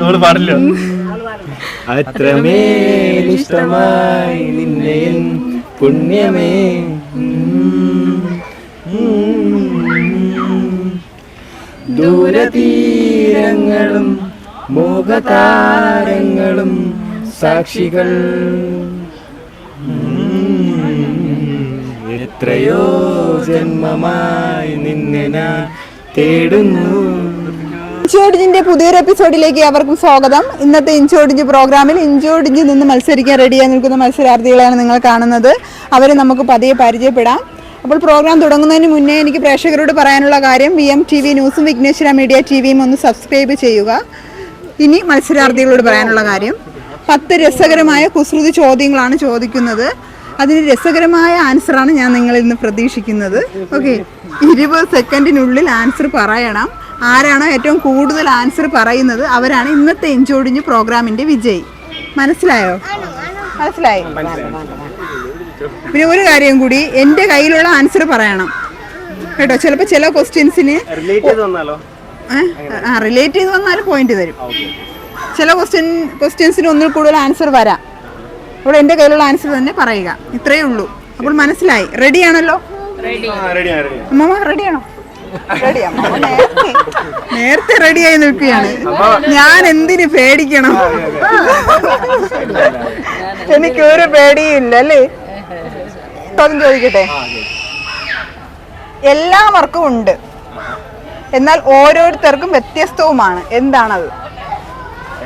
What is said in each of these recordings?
നമ്മൾ പാടില്ല. അത്രമേലിഷ്ടമായി നിന്നെ പുണ്യമേ. ദൂരതീരങ്ങളും മോഹതാരങ്ങളും സാക്ഷികൾ. എത്രയോ ജന്മമായി നിന്നെ തേടുന്നു. ഇഞ്ചോടിഞ്ചിന്റെ പുതിയൊരു എപ്പിസോഡിലേക്ക് അവർക്കും സ്വാഗതം. ഇന്നത്തെ ഇഞ്ചോടിഞ്ച് പ്രോഗ്രാമിൽ ഇഞ്ചോടിഞ്ച് നിന്ന് മത്സരിക്കാൻ റെഡിയായി നിൽക്കുന്ന മത്സരാർത്ഥികളെയാണ് നിങ്ങൾ കാണുന്നത്. അവരെ നമുക്ക് പതിയെ പരിചയപ്പെടാം. അപ്പോൾ പ്രോഗ്രാം തുടങ്ങുന്നതിന് മുന്നേ എനിക്ക് പ്രേക്ഷകരോട് പറയാനുള്ള കാര്യം വി എം ടി വി ന്യൂസും വിഘ്നേശ്വര മീഡിയ ടി വിയും ഒന്ന് സബ്സ്ക്രൈബ് ചെയ്യുക. ഇനി മത്സരാർത്ഥികളോട് പറയാനുള്ള കാര്യം. പത്ത് രസകരമായ കുസൃതി ചോദ്യങ്ങളാണ് ചോദിക്കുന്നത്. അതിന് രസകരമായ ആൻസറാണ് ഞാൻ നിങ്ങളിൽ നിന്ന് പ്രതീക്ഷിക്കുന്നത്. ഓക്കെ ഇരുപത് സെക്കൻഡിനുള്ളിൽ ആൻസർ പറയണം. ആരാണോ ഏറ്റവും കൂടുതൽ ആൻസർ പറയുന്നത് അവരാണ് ഇന്നത്തെ എഞ്ചോടിഞ്ഞ് പ്രോഗ്രാമിന്റെ വിജയി. മനസ്സിലായോ? മനസ്സിലായി? പിന്നെ ഒരു കാര്യം കൂടി എന്റെ കയ്യിലുള്ള ആൻസർ പറയണം. കേട്ടോ ചിലപ്പോ ചില ക്വസ്റ്റ്യൻസിന് റിലേറ്റ് ചെയ്ത് വന്നാലോ? ആ റിലേറ്റ് ചെയ്ത് വന്നാലും പോയിന്റ് തരും. ചില ക്വസ്റ്റ്യൻ ക്വസ്റ്റ്യൻസിന് ഒന്നിൽ കൂടുതൽ ആൻസർ വരാം. അപ്പോൾ എന്റെ കയ്യിലുള്ള ആൻസർ തന്നെ പറയുക. ഇത്രയേ ഉള്ളൂ. അപ്പോൾ മനസ്സിലായി. റെഡിയാണല്ലോ റെഡിയാണ് അമ്മമ്മ നേരത്തെ റെഡി റെഡിയായി നിൽക്കുകയാണ്. ഞാൻ എന്തിന് പേടിക്കണം? എനിക്ക് ഒരു പേടിയില്ല അല്ലേ? ചോദ്യം ചോദിക്കട്ടെ? എല്ലാവർക്കും ഉണ്ട്. എന്നാൽ ഓരോരുത്തർക്കും വ്യത്യസ്തവുമാണ്. എന്താണത്?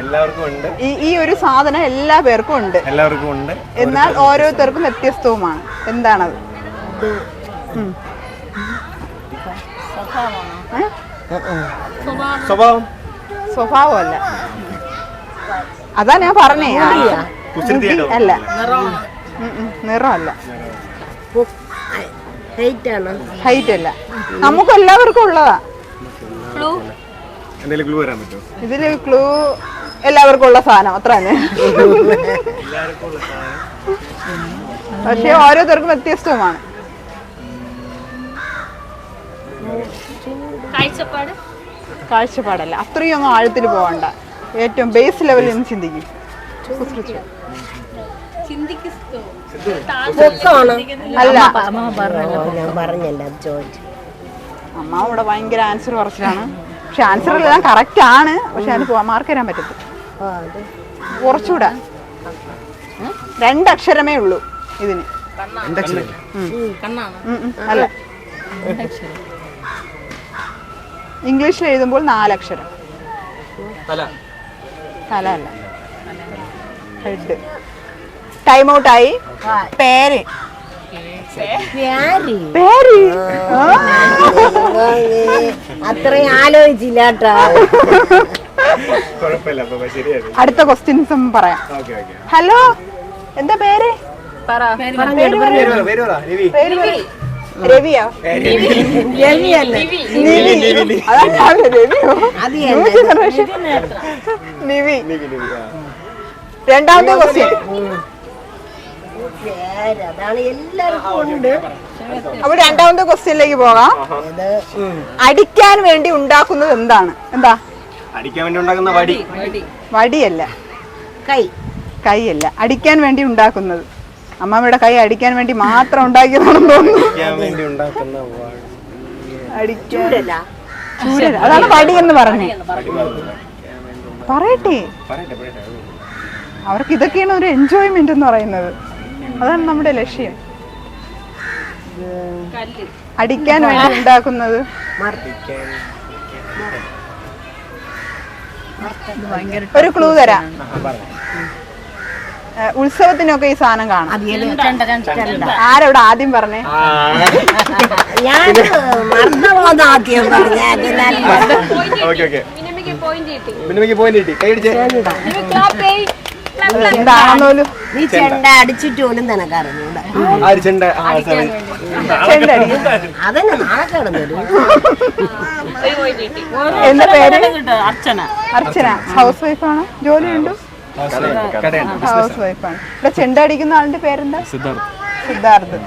എല്ലാവർക്കും ഉണ്ട്. ഈ ഈ ഒരു സാധനം എല്ലാ പേർക്കും ഉണ്ട്. എല്ലാവർക്കും ഉണ്ട്. എന്നാൽ ഓരോരുത്തർക്കും വ്യത്യസ്തവുമാണ്. എന്താണത്? സ്വഭാവം സ്വഭാവമല്ല അതാ ഞാൻ പറഞ്ഞേ? അല്ല. നിറമല്ല ഹൈറ്റ് അല്ല. നമുക്ക് എല്ലാവർക്കും ഉള്ളതാ. ക്ലൂ ഇതിൽ ക്ലൂ എല്ലാവർക്കും ഉള്ള സാധനം അത്ര തന്നെ. പക്ഷെ ഓരോരുത്തർക്കും വ്യത്യസ്തവുമാണ്. കാഴ്ചപ്പാട്? കാഴ്ചപ്പാടല്ല. അത്രയും ഒന്നും ആഴത്തിൽ പോകണ്ട. ഏറ്റവും ബേസ് ലെവലിൽ നിന്ന് ചിന്തിക്കും. അല്ല. അമ്മ ഇവിടെ ഭയങ്കര ആൻസർ കുറച്ചിലാണ് പക്ഷെ ആൻസർ എല്ലാം കറക്റ്റ് ആണ്. പക്ഷെ അതിന് മാർക്ക് തരാൻ പറ്റത്തില്ല. ആ കുറച്ചുകൂടെ. രണ്ടക്ഷരമേ ഉള്ളൂ ഇതിന്. അല്ല. രണ്ടക്ഷരം. ഇംഗ്ലീഷിൽ എഴുതുമ്പോൾ നാലക്ഷരം. തല. അല്ല. ഹെഡ് ടൈം ഔട്ട് ആയി. പേര്. ആര് പേര്. പേര് അത്രയും ആലോചിച്ചില്ല അടുത്ത ക്വസ്റ്റ്യൻസും പറയാം. Okay okay. ഹലോ എന്താ പേര്? പേര് പറ പേര് പറ. രവി. പേര് പറ. രവിയോ? രവിയല്ല രവിയോ? നിവി രണ്ടാമത്തെ ക്വസ്റ്റ്യൻ അപ്പൊ അതാണ് എല്ലാവർക്കും ഉണ്ട്. അപ്പോൾ രണ്ടാമത്തെ ക്വസ്റ്റ്യനിലേക്ക് പോകാം. അടിക്കാൻ വേണ്ടി ഉണ്ടാക്കുന്നത് എന്താണ്? എന്താ? അടിക്കാൻ വേണ്ടി ഉണ്ടാക്കുന്ന വടി. വടിയല്ല. കൈ. കൈയല്ല. അടിക്കാൻ വേണ്ടി ഉണ്ടാക്കുന്നത്. അമ്മാമ്മയുടെ കൈ അടിക്കാൻ വേണ്ടി മാത്രം ഉണ്ടാക്കിയതാണെന്ന് തോന്നുന്നു. അടിക്കാൻ ചൂരൽ അതാണ് വടി എന്ന് പറഞ്ഞേ പറയട്ടെ. അവർക്ക് ഇതൊക്കെയാണ് ഒരു എൻജോയ്മെന്റ് എന്ന് പറയുന്നത്. അതാണ് നമ്മുടെ ലക്ഷ്യം. അടിക്കാൻ വേണ്ടി ഉണ്ടാക്കുന്നത്. ഒരു ക്ലൂ തരാം. ഉത്സവത്തിനൊക്കെ ഈ സാധനം കാണാം. ആരോട്. ആരവിടെ ആദ്യം പറഞ്ഞേ? ഞാൻ മറന്നുപോകുന്ന ആദ്യം പറഞ്ഞ. നീ ചെണ്ട. അടിച്ചിട്ട് പോലും നിനക്ക് അറിഞ്ഞൂടാ അതന്നെ നാളെ കിടന്നു എന്താ പേര്? അർച്ചന. അർച്ചന. ഹൗസ് വൈഫാണ്? ജോലിയുണ്ടോ? ഹൗസ് വൈഫാണ് ഇവിടെ ചെണ്ട അടിക്കുന്ന ആളിന്റെ പേരെന്താ? Siddharth. Siddharth.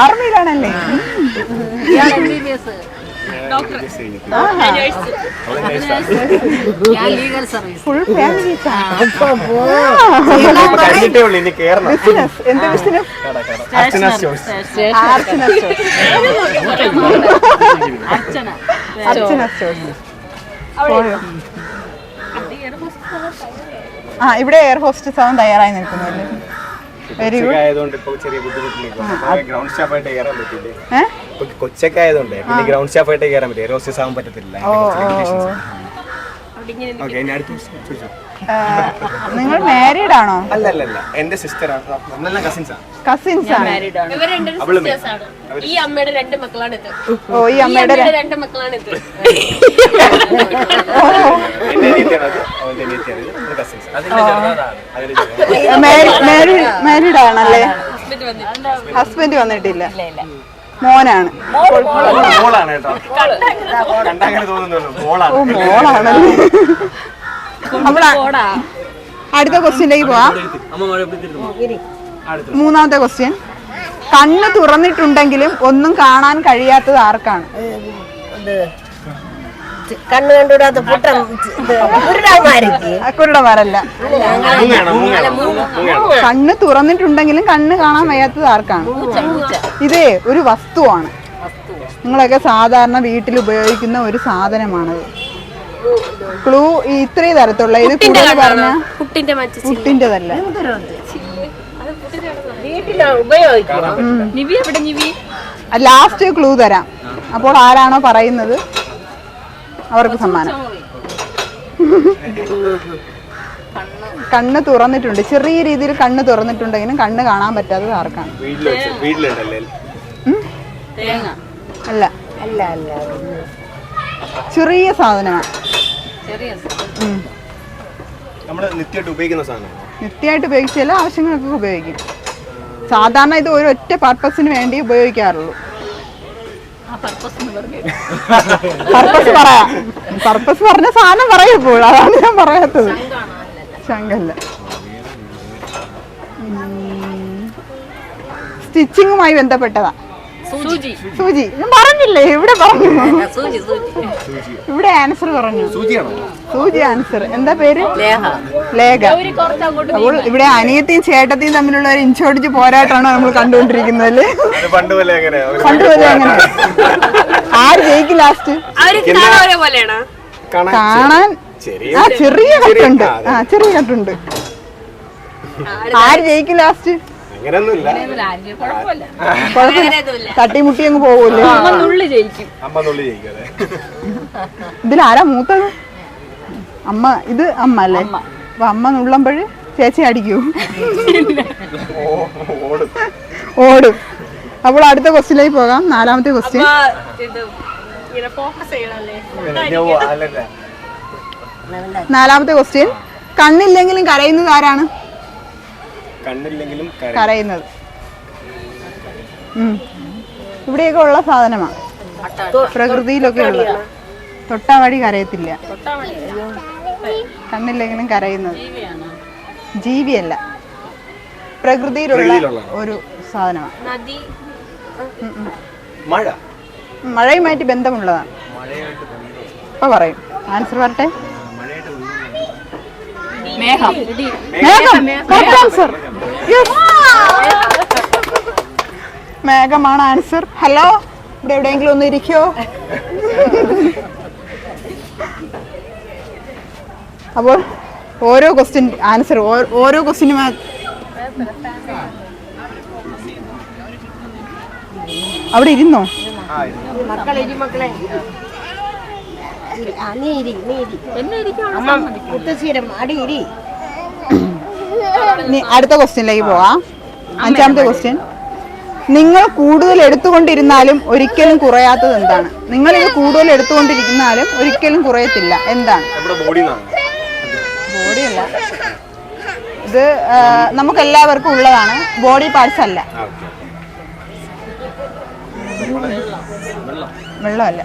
ആർമിയിലാണല്ലേ? Legal service. Full family എന്ത് business? Archana Stores Archana Stores Archana Archana Stores പോയോ? ആ ഇവിടെ എയർ ഹോസ്റ്റസ് ആവാൻ തയ്യാറായി നിൽക്കുന്നു അല്ലേ? വെരി ഗുഡ് ആയതുകൊണ്ട് ഇപ്പൊ ചെറിയ ബുദ്ധിമുട്ടിലേക്ക് ഗ്രൗണ്ട് സ്റ്റാഫായിട്ട് കയറാൻ പറ്റില്ലേ ഏഹ് ഇപ്പൊ കൊച്ചൊക്കെ ആയതുകൊണ്ട് പിന്നെ ഗ്രൗണ്ട് സ്റ്റാഫായിട്ട് കയറാൻ പറ്റില്ല. റോസ്റ്റേഴ്സ് ആവാൻ പറ്റത്തില്ല. ഓക്കെ അടുത്ത ചോദിച്ചോ നിങ്ങൾ മാരീഡ് ആണോ? അല്ല അല്ല അല്ല എന്റെ സിസ്റ്റർ നമ്മളെല്ലാം കസിൻസ് ആണ്. കസിൻസ് ആണ്. ഇവർ രണ്ടും അവൾ sisters ആണ്. ഈ അമ്മയുടെ രണ്ട് മക്കളാണ് ഇത്. ഓ ഈ ഈ അമ്മയുടെ അമ്മയുടെ രണ്ട് മക്കളാണ് ഇത്. എന്റെ അനിയത്തിയാണ് അത്. അവന്റെ അനിയത്തിയാണ് ഇത്. കസിൻസ് അതിന്റെ മാരീഡ് ആണല്ലേ? ഹസ്ബൻഡ് വന്നിട്ട് ഹസ്ബൻഡ് വന്നിട്ടില്ല. മോനാണ്. മോളാണ് കേട്ടോ. കണ്ടങ്ങനെ തോന്നുന്നുള്ളൂ. ഓ മോളാണ്. മോളാണല്ലേ അടുത്ത ക്വസ്റ്റ്യനിലേക്ക് പോവാം. മൂന്നാമത്തെ ക്വസ്റ്റ്യൻ. കണ്ണ് തുറന്നിട്ടുണ്ടെങ്കിലും ഒന്നും കാണാൻ കഴിയാത്തത് ആർക്കാണ്? കണ്ണ് കണ്ടുകൂടാത്ത പുട്ടം കണ്ണ് തുറന്നിട്ടുണ്ടെങ്കിലും കണ്ണ് കാണാൻ വയ്യാത്തത് ആർക്കാണ്? ഇതേ ഒരു വസ്തുവാണ്. നിങ്ങളൊക്കെ സാധാരണ വീട്ടിൽ ഉപയോഗിക്കുന്ന ഒരു സാധനമാണത്. ക്ലൂ ഈ ഇത്രയും തരത്തുള്ള ഇത് കൂടുതൽ പറഞ്ഞ നിവി ലാസ്റ്റ് ക്ലൂ തരാം. അപ്പോൾ ആരാണോ പറയുന്നത്? അവർക്ക് സമ്മാനം. കണ്ണ് തുറന്നിട്ടുണ്ട്. ചെറിയ രീതിയിൽ കണ്ണ് തുറന്നിട്ടുണ്ടെങ്കിലും കണ്ണ് കാണാൻ പറ്റാത്തത് ആർക്കാണ്? അല്ല അല്ല അല്ല. ചെറിയ സാധനമാണ് നിത്യമായിട്ട് ഉപയോഗിക്കുന്ന സാധനമാണ്? നിത്യമായിട്ട് ഉപയോഗിച്ച് ചില ആവശ്യങ്ങൾക്കൊക്കെ ഉപയോഗിക്കും. സാധാരണ ഇത് ഒരു ഒറ്റ പർപ്പസിന് വേണ്ടി ഉപയോഗിക്കാറുള്ളൂ. പർപ്പസ് പറയാം. പർപ്പസ് പറഞ്ഞ സാധനം പറയപ്പോൾ അതാണ് ഞാൻ പറയാത്തത്. ശങ്കല്ല സ്റ്റിച്ചിങ്ങുമായി ബന്ധപ്പെട്ടതാ. സൂചി. സൂചി. ഞാൻ പറഞ്ഞില്ലേ? ഇവിടെ പറഞ്ഞു. സൂചി സൂചി. ഇവിടെ ആൻസർ പറഞ്ഞു. സൂചി ആൻസർ എന്താ പേര്? ലേഖ. കുറച്ച് അങ്ങോട്ട് അപ്പോൾ ഇവിടെ അനിയത്തിയും ചേട്ടത്തിയും തമ്മിലുള്ള ഒരു ഇഞ്ചോടിച്ച് പോരാട്ടമാണ് നമ്മൾ കണ്ടുകൊണ്ടിരിക്കുന്നത് അല്ലേ? പണ്ട് പോലെ അങ്ങനെ. ആര് ജയിക്കും ലാസ്റ്റ് കാണാൻ ആ ചെറിയ കട്ടുണ്ട്. ആ ചെറിയ കട്ടുണ്ട്. ആര് ജയിക്കും? ലാസ്റ്റ് അങ്ങനെയൊന്നുമില്ല. തട്ടിമുട്ടി അങ്ങ് പോകൂല്ലേ അമ്മ നുള്ളി ആരാ മൂത്തത്? അമ്മ ഇത് അമ്മ അല്ലേ? അപ്പൊ അമ്മ നുള്ളുമ്പോഴ് ചേച്ചി അടിക്കൂ. ഓടും. ഓടും. അപ്പോൾ അടുത്ത ക്വസ്റ്റ്യനിലേക്ക് പോകാം. നാലാമത്തെ ക്വസ്റ്റ്യൻ. നാലാമത്തെ ക്വസ്റ്റ്യൻ. കണ്ണില്ലെങ്കിലും കരയുന്നത് ആരാണ്? കണ്ണില്ലെങ്കിലും കരയുന്നത്. ഇവിടെയൊക്കെ ഉള്ള സാധനമാണ് പ്രകൃതിയിലൊക്കെ ഉള്ള. തൊട്ടാവാടി കരയത്തില്ല. കണ്ണില്ലെങ്കിലും കരയുന്നത്. ജീവിയാണ്? ജീവിയല്ല. പ്രകൃതിയിലുള്ള ഒരു സാധനമാണ് നദി. മഴ. മഴയുമായിട്ട് ബന്ധമുള്ളതാണ് ഇപ്പൊ പറയും. ആൻസർ പറട്ടെ? മേഘം മേഘം answer. Yes. മേഘമാണ് ആൻസർ ഹലോ ഇവിടെ എവിടെയെങ്കിലും ഒന്ന് ഇരിക്കോ? അപ്പോൾ ഓരോ ക്വസ്റ്റ്യൻ ആൻസർ ഓരോ ക്വസ്റ്റ്യനും അവിടെ ഇരുന്നോ? മക്കളെ ഇരി മക്കളെ ഇരി. ആ, നീ ഇരി നീ ഇരി. എന്നെ ഇരിക്കണം അമ്മ മുത്തശ്ശീരം അടി ഇരി. അടുത്ത ക്വസ്റ്റ്യനിലേക്ക് പോവാം. അഞ്ചാമത്തെ ക്വസ്റ്റ്യൻ. നിങ്ങൾ കൂടുതൽ എടുത്തുകൊണ്ടിരുന്നാലും ഒരിക്കലും കുറയാത്തത് എന്താണ്? നിങ്ങൾ ഇത് കൂടുതൽ എടുത്തുകൊണ്ടിരിക്കുന്നാലും ഒരിക്കലും കുറയത്തില്ല. എന്താണ്? ബോഡിയല്ല ഇത് നമുക്ക് എല്ലാവർക്കും ഉള്ളതാണ്. ബോഡി പാർട്സ് അല്ല. വെള്ളമല്ല.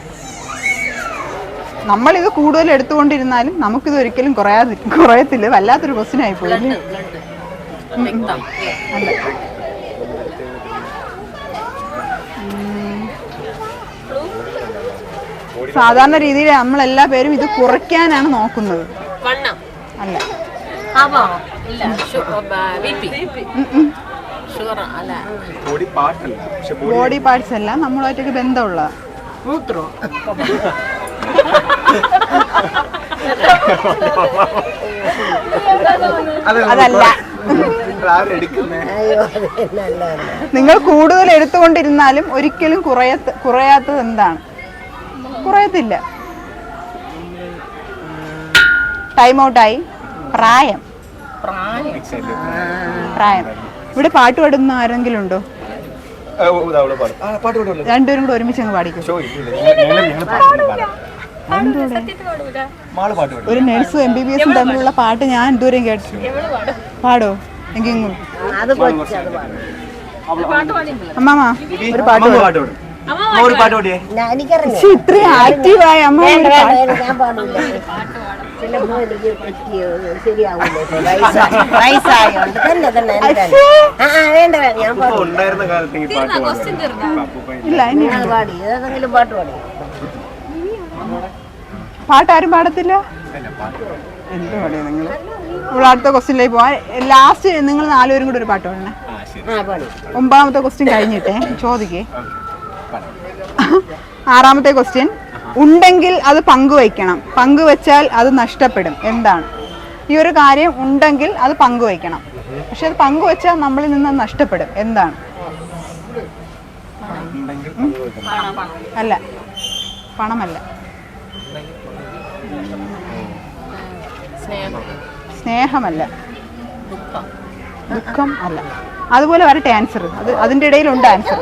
നമ്മളിത് കൂടുതൽ എടുത്തുകൊണ്ടിരുന്നാലും നമുക്കിത് ഒരിക്കലും കുറയാതി കുറയത്തില്ല. വല്ലാത്തൊരു ക്വസ്റ്റ്യൻ ആയിപ്പോയി അല്ലേ? അല്ല സാധാരണ രീതിയിൽ നമ്മൾ എല്ലാ പേരും ഇത് കുറയ്ക്കാനാണ് നോക്കുന്നത്. വണ്ണം. അല്ല. ബോഡി പാർട്സ് അല്ല നമ്മളായിട്ടൊക്കെ ബന്ധമുള്ള. മൂത്രോ? അതല്ല. നിങ്ങൾ കൂടുതൽ എടുത്തുകൊണ്ടിരുന്നാലും ഒരിക്കലും കുറയ കുറയാത്തത് എന്താണ്? കുറയത്തില്ല. ടൈം ഔട്ടായി പ്രായം പ്രായം. പ്രായം. ഇവിടെ പാട്ട് പാടുന്ന ആരെങ്കിലും ഉണ്ടോ? രണ്ടുപേരും കൂടെ ഒരുമിച്ച് അങ്ങ് പാടിക്കും. പാട്ട് ഒരു നഴ്സും എം ബി ബി എസും തമ്മിലുള്ള പാട്ട് ഞാൻ എന്തോരം കേട്ടു പാടോ. അമ്മാമ ഒരു പാട്ട് അമ്മ പാട്ട് പാട്ട് ഇത്രയും ആക്റ്റീവായ അമ്മ പാട്ട് പാട്ട് ഇല്ല. ഇനി അത് പാടി. ഏതെങ്കിലും പാട്ട് പാടി. പാട്ട് ആരും പാടത്തില്ല? എന്ത് പാടിയ നിങ്ങൾ നമ്മൾ അടുത്ത ക്വസ്റ്റ്യനിലേക്ക് പോവാൻ ലാസ്റ്റ് നിങ്ങൾ നാലുപേരും കൂടെ ഒരു പാട്ട് പാടണേ. ആ ശരി. ആ പാടി. ഒമ്പതാമത്തെ ക്വസ്റ്റ്യൻ കഴിഞ്ഞിട്ടേ ചോദിക്കേ. ആറാമത്തെ ക്വസ്റ്റ്യൻ ഉണ്ടെങ്കിൽ അത് പങ്കുവയ്ക്കണം. പങ്കുവെച്ചാൽ അത് നഷ്ടപ്പെടും. എന്താണ്? ഈ ഒരു കാര്യം ഉണ്ടെങ്കിൽ അത് പങ്കുവയ്ക്കണം. പക്ഷെ അത് പങ്കുവെച്ചാൽ നമ്മളിൽ നിന്ന് നഷ്ടപ്പെടും. എന്താണ്? അല്ല. പണമല്ല. സ്നേഹമല്ല. ദുഃഖം. അല്ല. അതുപോലെ വരട്ടെ ആൻസർ അത് അതിന്റെ ഇടയിലുണ്ട് ആൻസർ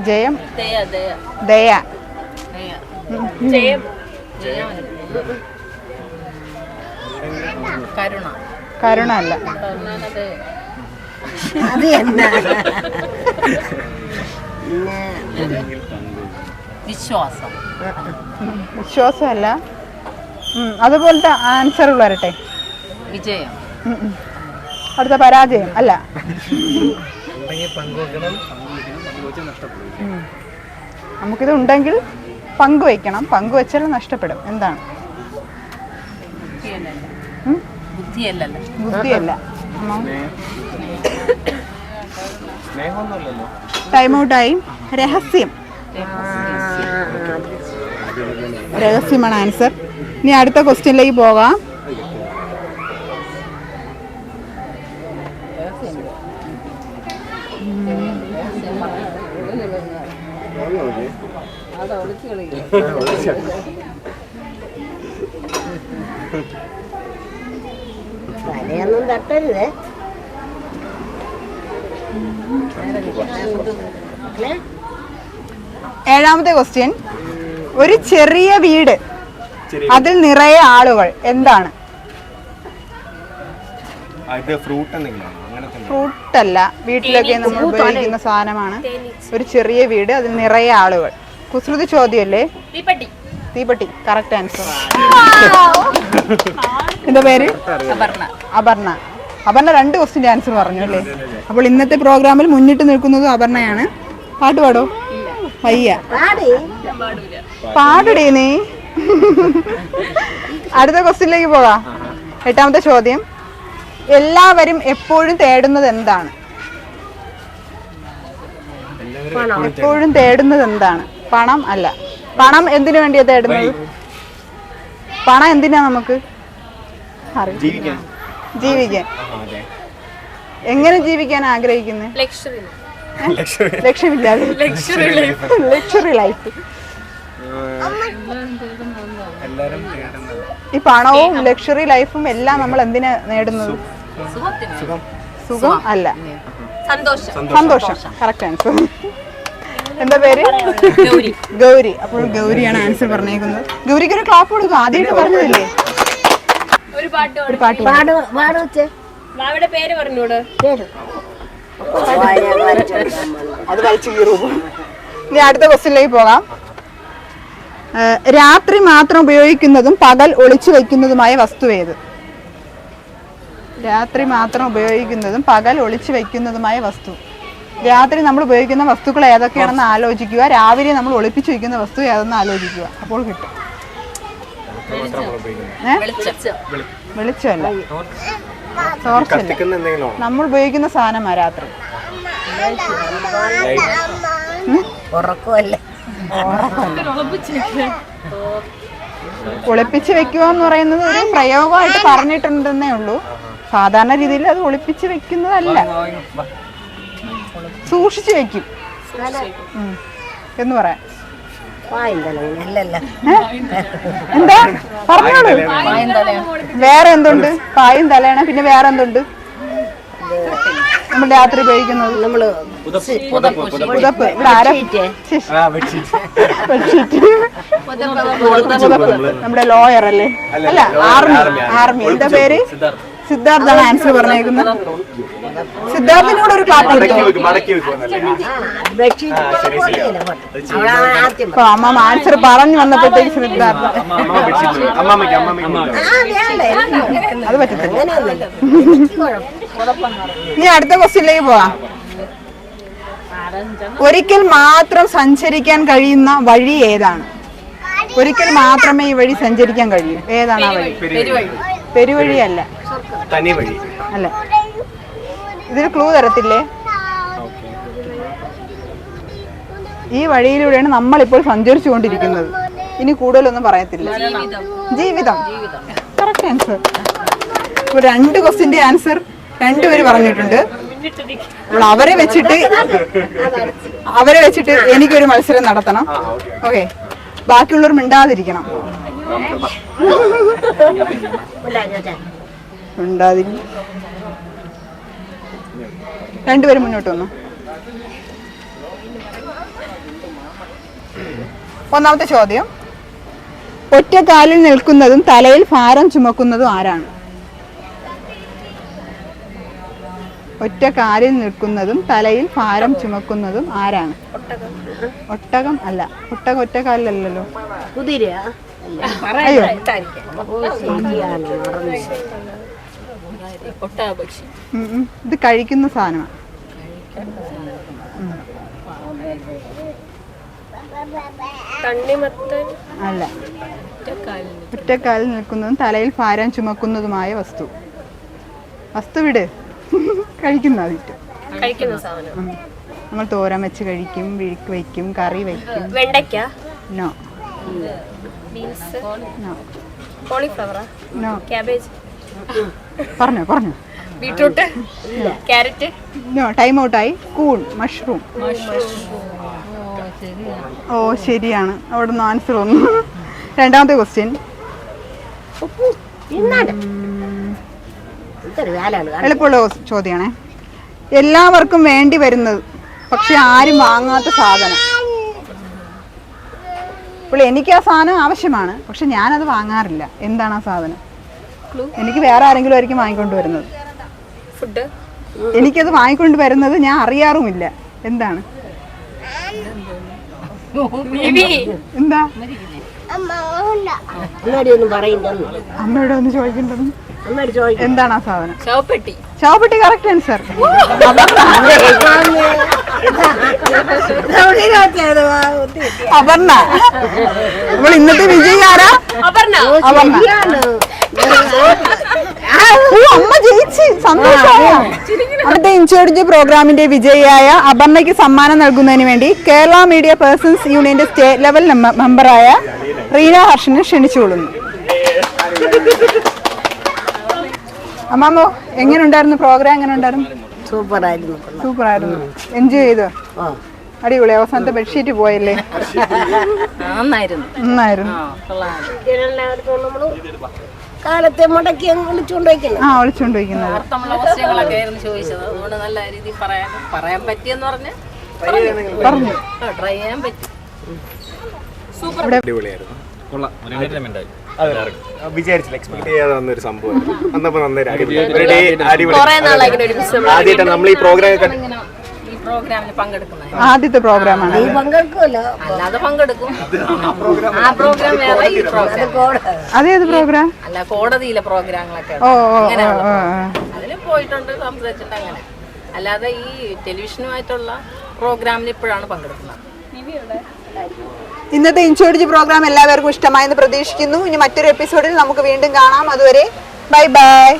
ജയം. ദയ ദയ. ദയ. ദയ. ജയം. ജയമല്ല കരുണ. കരുണ അല്ല. അത് എന്താ? വിശ്വാസം. വിശ്വാസമല്ല. അതുപോലത്തെ ആൻസറുകൾ വരട്ടെ. വിജയം. അടുത്ത പരാജയം അല്ല. നമുക്കിത് ഉണ്ടെങ്കിൽ പങ്കുവയ്ക്കണം പങ്കുവെച്ചാൽ നഷ്ടപ്പെടും. എന്താണ്? ബുദ്ധിയല്ല. ടൈം ഔട്ടായി രഹസ്യം. രഹസ്യമാണ് ആൻസർ ഇനി അടുത്ത ക്വസ്റ്റ്യനിലേക്ക് പോകാം. തലയൊന്നും തട്ടരുതേ. ഏഴാമത്തെ ക്വസ്റ്റ്യൻ. ഒരു ചെറിയ വീട് അതിൽ നിറയെ ആളുകൾ എന്താണ്? ഫ്രൂട്ട് അല്ല വീട്ടിലൊക്കെ നമ്മൾ ഉപയോഗിക്കുന്ന സാധനമാണ്. ഒരു ചെറിയ വീട് അതിൽ നിറയെ ആളുകൾ. കുസൃതി ചോദ്യമല്ലേ? തീപ്പെട്ടി. കറക്റ്റ് ആൻസർ എന്താ പേര്? അപർണ. അപർണ. രണ്ട് ക്വസ്റ്റിന്റെ ആൻസർ പറഞ്ഞു അല്ലേ? അപ്പോൾ ഇന്നത്തെ പ്രോഗ്രാമിൽ മുന്നിട്ട് നിൽക്കുന്നത് അപർണയാണ്. പാട്ട് പാടോ? വയ്യ. പാടടേ നീ? അടുത്ത ക്വസ്റ്റ്യനിലേക്ക് പോകാം. എട്ടാമത്തെ ചോദ്യം. എല്ലാവരും എപ്പോഴും തേടുന്നത് എന്താണ്? എപ്പോഴും തേടുന്നത് എന്താണ്? പണം അല്ല. പണം എന്തിനു വേണ്ടിയാ തേടുന്നത്? പണം എന്തിനാ നമുക്ക്. ജീവിക്കാൻ. എങ്ങനെ ജീവിക്കാൻ ആഗ്രഹിക്കുന്നത് ലക്ഷറി ലക്ഷ്യമില്ലാതെ ലക്ഷറി ലൈഫ് എല്ലാരും തേടുന്നത് ഈ പണവും ലക്ഷറി ലൈഫും എല്ലാം നമ്മൾ എന്തിനാ നേടുന്നത്? സുഖം. അല്ല. സന്തോഷം. സന്തോഷം. കറക്റ്റ് ആൻസർ എന്താ പേര്? ഗൗരി. ഗൗരി. അപ്പോൾ ഗൗരിയാണ് ആൻസർ പറഞ്ഞേക്കുന്നത്. ഗൗരിക്ക് ഒരു ക്ലാപ്പ് കൊടുക്കും. ആദ്യമായിട്ട് പറഞ്ഞതല്ലേ? ഒരു പാട്ട് ഒരു പാട്ട് പാട്ട് പേര് പറഞ്ഞോട് അത് വലിച്ചു കീറും ഇനി അടുത്ത ക്വസ്റ്റിനിലേക്ക് പോകാം. രാത്രി മാത്രം ഉപയോഗിക്കുന്നതും പകൽ ഒളിച്ചു വെക്കുന്നതുമായ വസ്തു ഏത് രാത്രി മാത്രം ഉപയോഗിക്കുന്നതും പകൽ ഒളിച്ചു വെക്കുന്നതുമായ വസ്തു. രാത്രി നമ്മൾ ഉപയോഗിക്കുന്ന വസ്തുക്കൾ ഏതൊക്കെയാണെന്ന് ആലോചിക്കുക. രാവിലെ നമ്മൾ ഒളിപ്പിച്ചു വെക്കുന്ന വസ്തു ഏതെന്ന് ആലോചിക്കുക. അപ്പോൾ കിട്ടും? വെളിച്ചമല്ല. ടോർച്ചല്ല നമ്മൾ ഉപയോഗിക്കുന്ന സാധനമാ രാത്രി. ഉറക്കമല്ലേ? ഒളിപ്പിച്ച് വെക്കുക എന്ന് പറയുന്നത് ഒരു പ്രയോഗമായിട്ട് പറഞ്ഞിട്ടുണ്ടെന്നേ ഉള്ളൂ. സാധാരണ രീതിയിൽ അത് ഒളിപ്പിച്ച് വെക്കുന്നതല്ല. സൂക്ഷിച്ചു വെക്കും. എന്ന് പറയാം. എന്താ? പറഞ്ഞോളൂ. വേറെ എന്തുണ്ട്? പായും തലയണ പിന്നെ വേറെ എന്തുണ്ട്? നമ്മൾ രാത്രി ഉപയോഗിക്കുന്നത് നമ്മൾ പുതപ്പ് ഇവിടെ ആരാ. ബെഡ്ഷീറ്റ്. നമ്മുടെ ലോയർ അല്ലേ? അല്ല ആർമി. ആർമി എന്താ പേര്? സിദ്ധാർത്ഥാണ് ആൻസർ പറഞ്ഞേക്കുന്നത്. സിദ്ധാർത്ഥിനോട് ഒരു ക്ലാപ്പ് അപ്പൊ അമ്മ ആൻസർ പറഞ്ഞു വന്നപ്പോഴത്തേക്ക് സിദ്ധാർത്ഥ. അത് പറ്റത്തില്ല. ഇനി അടുത്ത ക്വസ്റ്റ്യനിലേക്ക് പോവാം. ഒരിക്കൽ മാത്രം സഞ്ചരിക്കാൻ കഴിയുന്ന വഴി ഏതാണ്? ഒരിക്കൽ മാത്രമേ ഈ വഴി സഞ്ചരിക്കാൻ കഴിയൂ. ഏതാണ് ആ വഴി? പെരുവഴി അല്ല അല്ല. ഇതിന് ക്ലൂ തരത്തില്ലേ? ഈ വഴിയിലൂടെയാണ് നമ്മൾ ഇപ്പോൾ സഞ്ചരിച്ചു കൊണ്ടിരിക്കുന്നത് ഇനി കൂടുതലൊന്നും പറയത്തില്ല. ജീവിതം. കറക്റ്റ് ആൻസർ രണ്ട് ക്വസ്റ്റിന്റെ ആൻസർ രണ്ടുപേര് പറഞ്ഞിട്ടുണ്ട്. അവരെ വെച്ചിട്ട് അവരെ വെച്ചിട്ട് എനിക്കൊരു മത്സരം നടത്തണം. ഓക്കെ. ബാക്കിയുള്ളവർ മിണ്ടാതിരിക്കണം. മിണ്ടാതിരി രണ്ടുപേരും മുന്നോട്ട് വന്നു. ഒന്നാമത്തെ ചോദ്യം. ഒറ്റക്കാലിൽ നിൽക്കുന്നതും തലയിൽ ഭാരം ചുമക്കുന്നതും ആരാണ്? ഒറ്റ കാലിൽ നിൽക്കുന്നതും തലയിൽ ഭാരം ചുമക്കുന്നതും ആരാണ്? ഒട്ടകം. അല്ല. ഒട്ടകം ഒറ്റ കാലിലല്ലോ അയ്യോ. ഇത് കഴിക്കുന്ന സാധനമാണ്. അല്ല. ഒറ്റക്കാലിൽ നിൽക്കുന്നതും തലയിൽ ഭാരം ചുമക്കുന്നതുമായ വസ്തു. വസ്തു വിട്. കഴിക്കുന്ന അതിട്ട് കഴിക്കുന്ന സാധനം. നമ്മൾ തോരൻ വെച്ച് കഴിക്കും വിഴുക്ക് വെക്കും കറി വെക്കും. വെണ്ടയ്ക്ക? നോ. ബീൻസ്? നോ. കോളിഫ്ലവറാ? നോ. ക്യാബേജ്? പറഞ്ഞോ പറഞ്ഞോ. ബീട്രൂട്ട്? ക്യാരറ്റ്? നോ ടൈം ഔട്ടായി. കൂൺ മഷ്റൂം. ഓ ശരിയാണ്. അവിടെ നിന്ന് ആൻസർ വന്നു. രണ്ടാമത്തെ ക്വസ്റ്റ്യൻ. വേലാണ് എളുപ്പമുള്ള ചോദ്യമാണ്. എല്ലാവർക്കും വേണ്ടി വരുന്നത് പക്ഷെ ആരും വാങ്ങാത്ത സാധനം. ഇപ്പോൾ എനിക്ക് ആ സാധനം ആവശ്യമാണ് പക്ഷെ ഞാനത് വാങ്ങാറില്ല. എന്താണ് ആ സാധനം? എനിക്ക് വേറെ ആരെങ്കിലും ആയിരിക്കും വാങ്ങിക്കൊണ്ട് വരുന്നത്. ഫുഡ് എനിക്കത് വാങ്ങിക്കൊണ്ട് വരുന്നത് ഞാൻ അറിയാറുമില്ല. എന്താണ്? എന്താ? അമ്മയോട് ഒന്ന് പറയണ്ടെന്ന് എന്താണ് ആ സാധനം? ശവപ്പെട്ടി ശവപ്പെട്ടി കറക്റ്റ് ആൻസർ അപർണ. നമ്മൾ ഇന്നത്തെ വിജയി ആരാ? അപർണ. അപർണ. അമ്മ ജയിച്ച്. സന്തോഷമായ? അടുത്ത ഇൻചാർജ് പ്രോഗ്രാമിന്റെ വിജയിയായ അപർണയ്ക്ക് സമ്മാനം നൽകുന്നതിന് വേണ്ടി കേരള മീഡിയ പേഴ്സൺസ് യൂണിയന്റെ സ്റ്റേറ്റ് ലെവൽ മെമ്പ- മെമ്പറായ റീന ഹർഷനെ ക്ഷണിച്ചുകൊള്ളുന്നു. അമ്മാമോ എങ്ങനെ ഉണ്ടായിരുന്നു പ്രോഗ്രാം എങ്ങനെ ഉണ്ടായിരുന്നു സൂപ്പർ ആയിരുന്നു സൂപ്പർ ആയിരുന്നു എൻജോയ് ചെയ്തോ അടിപൊളി. അവസാനത്തെ ബെഡ്ഷീറ്റ് പോയല്ലേ? നന്നായിരുന്നു. നന്നായിരുന്നു. ആ കൊള്ളാം. കാലത്തെ മുടക്കി വയ്ക്കണം ആ ഒളിച്ചോണ്ട് വയ്ക്കുന്നത് അർത്ഥമുള്ള ക്വസ്റ്റ്യങ്ങളൊക്കെ ആയിരുന്നു ചോദിച്ചത്. അതുകൊണ്ട് നല്ല രീതിയിൽ പറയാൻ പറയാൻ പറ്റിയെന്ന് പറഞ്ഞ് പറഞ്ഞു. ട്രൈ ചെയ്യാൻ പറ്റി. അടിപൊളിയായിരുന്നു. അതെ വിചാരിച്ചില്ല എക്സ്പെക്ട് ചെയ്യാതെ സംഭവം. അന്നപ്പോ നന്നായി നമ്മൾ ആദ്യമായിട്ടാണ് നമ്മൾ ഈ പ്രോഗ്രാം പങ്കെടുക്കുന്നത്. ആദ്യത്തെ പ്രോഗ്രാമാണ് നീ പങ്കെടുക്കുമല്ലോ അല്ലാതെ പങ്കെടുക്കും. ആ പ്രോഗ്രാം വേറെ ഈ പ്രോഗ്രാം അതേത് പ്രോഗ്രാം അല്ല കോടതിയിലെ പ്രോഗ്രാമുകളൊക്കെ. അതിൽ പോയിട്ടുണ്ട് സംസാരിച്ചിട്ടുണ്ട് അങ്ങനെ. അല്ലാതെ ഈ ടെലിവിഷനുമായിട്ടുള്ള പ്രോഗ്രാമിൽ ഇപ്പോഴാണ് പങ്കെടുക്കുന്നത്. ഇന്നത്തെ ഇൻചോർജ് പ്രോഗ്രാം എല്ലാവർക്കും ഇഷ്ടമായെന്ന് പ്രതീക്ഷിക്കുന്നു. ഇനി മറ്റൊരു എപ്പിസോഡിൽ നമുക്ക് വീണ്ടും കാണാം. അതുവരെ ബൈ ബൈ.